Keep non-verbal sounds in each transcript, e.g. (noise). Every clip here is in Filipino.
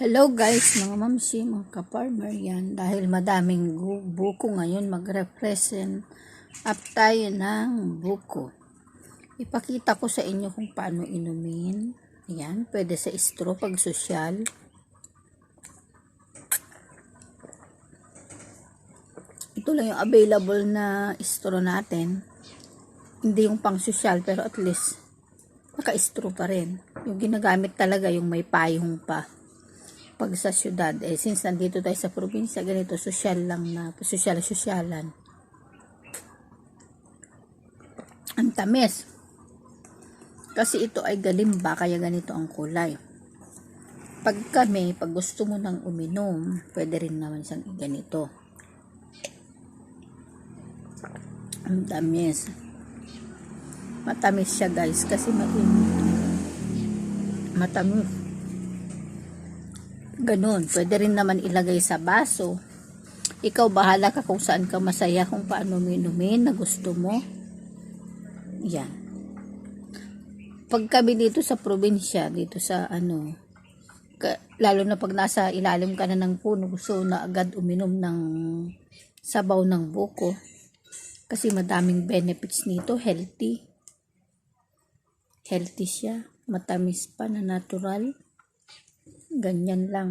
Hello guys, mga mamsi, mga ka-farmer yan. Dahil madaming buko ngayon, mag-represent up tayo ng buko. Ipakita ko sa inyo kung paano inumin. Yan, pwede sa straw pag sosyal. Ito lang yung available na straw natin. Hindi yung pang sosyal, pero at least naka-straw pa rin. Yung ginagamit talaga yung may payong pa pag sa syudad, eh, since nandito tayo sa probinsya, ganito, social lang na, social-sosyalan. Ang tamis. Kasi ito ay galimba, kaya ganito ang kulay. Pag kami, pag gusto mo nang uminom, pwede rin naman siyang ganito. Ang tamis. Matamis siya guys, kasi mainit. Matamis. Ganun. Pwede rin naman ilagay sa baso. Ikaw bahala ka kung saan ka masaya, kung paano minumin na gusto mo. Yan. Pag kami dito sa probinsya, dito sa ano, lalo na pag nasa ilalim ka na ng puno, gusto na agad uminom ng sabaw ng buko. Kasi madaming benefits nito, healthy. Healthy siya. Matamis pa na natural. Ganyan lang.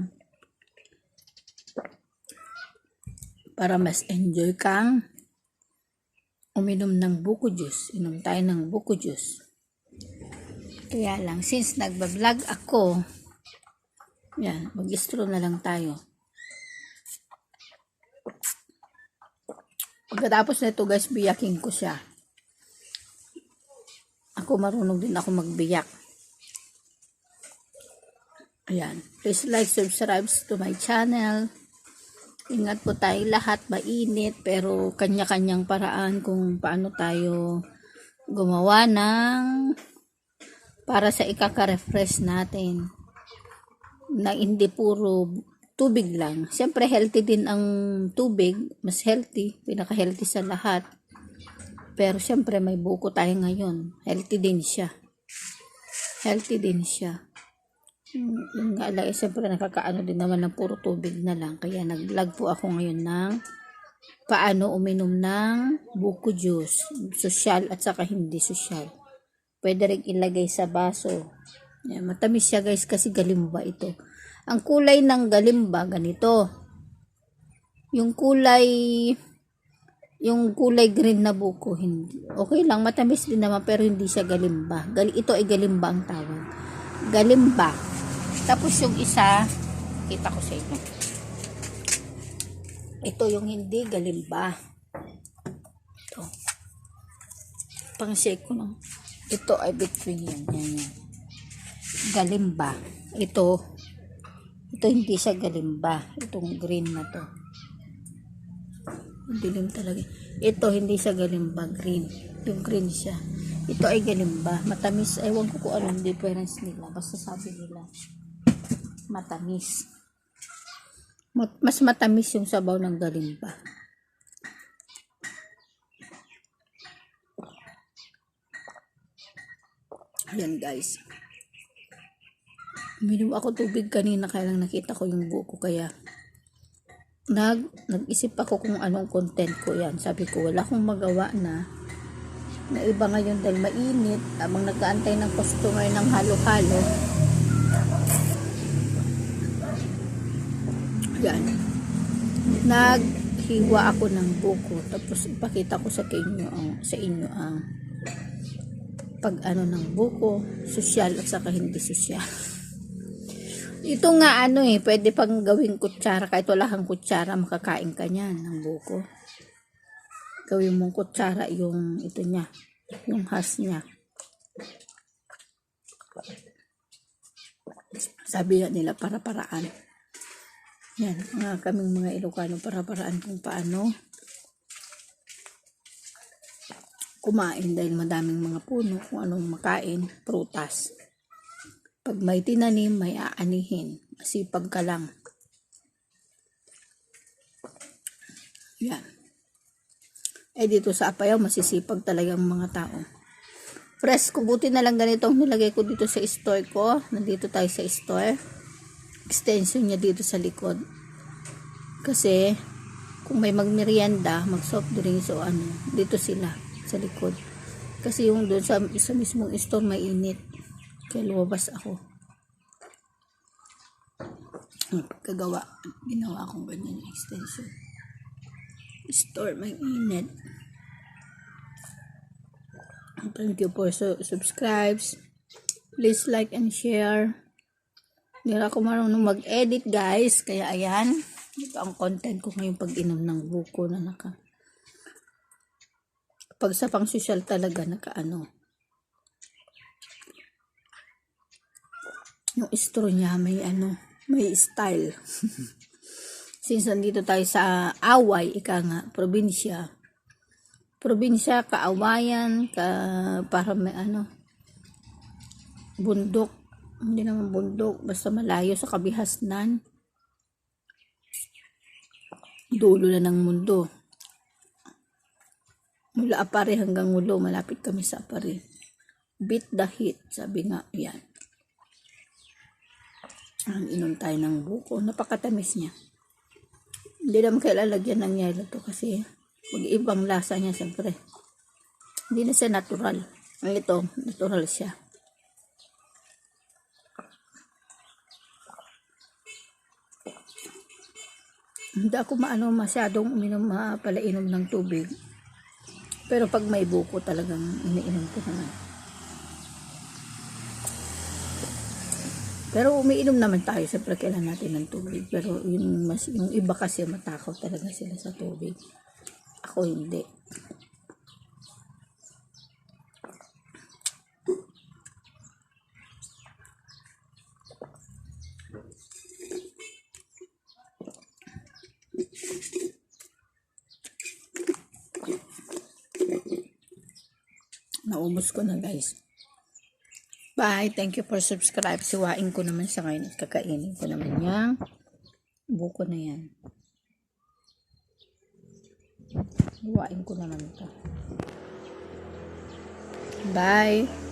Para mas enjoy kang uminom ng buko juice. Inom tayo ng buko juice. Kaya lang, since nagbablog ako, yan, mag-straw na lang tayo. Pagkatapos nito guys, biyaking ko siya. Ako marunong din ako magbiyak. Ayan. Please like, subscribe to my channel. Ingat po tayo lahat. Mainit. Pero kanya-kanyang paraan kung paano tayo gumawa ng para sa ikaka-refresh natin. Na hindi puro tubig lang. Siyempre, healthy din ang tubig. Mas healthy. Pinaka-healthy sa lahat. Pero siyempre, may buko tayo ngayon. Healthy din siya. Healthy din siya. Yung, nga lang, eh, siyempre nakakaano din naman ng puro tubig na lang. Kaya nag-vlog po ako ngayon ng paano uminom ng buko juice. Sosyal at saka hindi sosyal. Pwede rin ilagay sa baso. Yan, matamis siya guys kasi galimba ito. Ang kulay ng galimba ganito. Yung kulay yung kulay green na buko hindi. Okay lang matamis din naman pero hindi siya galimba. Gal ito ay galimba ang tawag. Galimba. Tapos yung isa, kita ko sa inyo. Ito yung hindi galimba. Ito. Pang shake ko no. Ito ay between yan. Yan yan. Galimba. Ito. Ito hindi siya galimba. Itong green na to. Dilim talaga. Ito hindi siya galimba. Green. Yung green siya. Ito ay galimba. Matamis. Ewan ko kung anong difference nila. Basta sabi nila matamis. Mat- Mas matamis yung sabaw ng galimba. Ayan guys. Uminom ako tubig kanina kaya lang nakita ko yung buko kaya nag nag-isip ako kung anong content ko yan. Sabi ko wala akong magawa na na iba ngayon dahil mainit habang nag-aantay ng customer ng halo-halo Yan. Naghiwa ako ng buko. Tapos ipakita ko sa inyo ang sa inyo ang pag ano ng buko, sosyal at saka hindi sosyal. Ito nga ano eh, pwede pang gawing kutsara. Kahit wala kang kutsara, makakain ka niyan ng buko. Gawin mong kutsara yung ito niya, yung has niya. Sabi nga nila para-paraan. Yan, mga kaming mga Ilocano para paraan kung paano kumain dahil madaming mga puno kung anong makain, prutas. Pag may tinanim, may aanihin. Masipag ka lang. Yan. Eh dito sa Apayaw, masisipag talagang mga tao. Fresh ko, buti na lang ganito nilagay ko dito sa store ko. Nandito tayo sa store extension niya dito sa likod. Kasi, kung may magmerienda, mag soft drinks o ano, dito sila sa likod. Kasi yung doon sa, sa mismong store mainit. Kaya lumabas ako. Hmm, Kagawa. Ginawa akong ganyan yung extension. Store mainit. Thank you for su- subscribes. Please like and share. Hindi rin ako marunong mag-edit guys. Kaya ayan. Ito ang content ko ngayong pag-inom ng buko na naka. Pag sa pang social talaga naka ano. Yung straw niya may ano. May style. (laughs) Since nandito tayo sa Away, ika nga, probinsya. Probinsya, kaawayan, ka, para may ano, bundok. Hindi naman bundok, basta malayo sa kabihasnan. Dulo na ng mundo. Mula Apare hanggang Mulo, malapit kami sa Apare. Beat the heat, sabi nga, yan. Ang inom tayo ng buko, napakatamis niya. Hindi naman kailangan lagyan ng yelo to kasi mag-ibang lasa niya siyempre. Hindi na siya natural. Ang ito, natural siya. Hindi ako maano masyadong uminom, mapalainom ng tubig. Pero pag may buko talagang iniinom ko naman. Pero umiinom naman tayo, siyempre kailan natin ng tubig. Pero yung, mas, yung iba kasi matakaw talaga sila sa tubig. Ako hindi. Naubos ko na guys. Bye. Thank you for subscribe. Siwain ko naman sa ngayon at kakainin ko naman yung buko na yan. Siwain ko naman ito. Bye.